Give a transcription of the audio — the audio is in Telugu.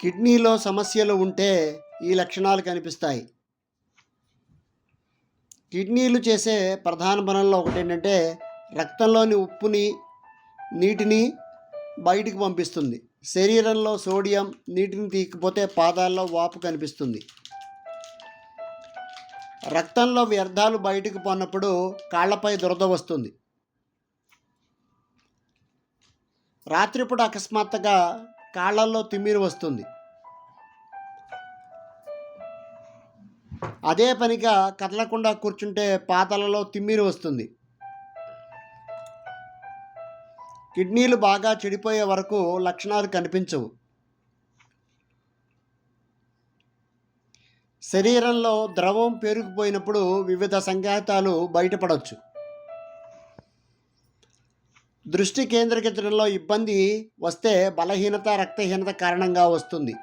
కిడ్నీలో సమస్యలు ఉంటే ఈ లక్షణాలు కనిపిస్తాయి. కిడ్నీలు చేసే ప్రధాన పనుల్లో ఒకటి ఏంటంటే రక్తంలోని ఉప్పుని నీటిని బయటికి పంపిస్తుంది. శరీరంలో సోడియం నీటిని తీయకపోతే పాదాల్లో వాపు కనిపిస్తుంది. రక్తంలో వ్యర్థాలు బయటకు పోనప్పుడు కాళ్ళపై దురద వస్తుంది. రాత్రిపూట అకస్మాత్తుగా కాళ్ళల్లో తిమ్మిరి వస్తుంది. అదే పనిగా కదలకుండా కూర్చుంటే పాతలలో తిమ్మిరి వస్తుంది. కిడ్నీలు బాగా చెడిపోయే వరకు లక్షణాలు కనిపించవు. శరీరంలో ద్రవం పేరుకుపోయినప్పుడు వివిధ సంకేతాలు బయటపడవచ్చు దృష్టి కేంద్రీకరించడంలో ఇబ్బంది వస్తే బలహీనత రక్తహీనత కారణంగా వస్తుంది.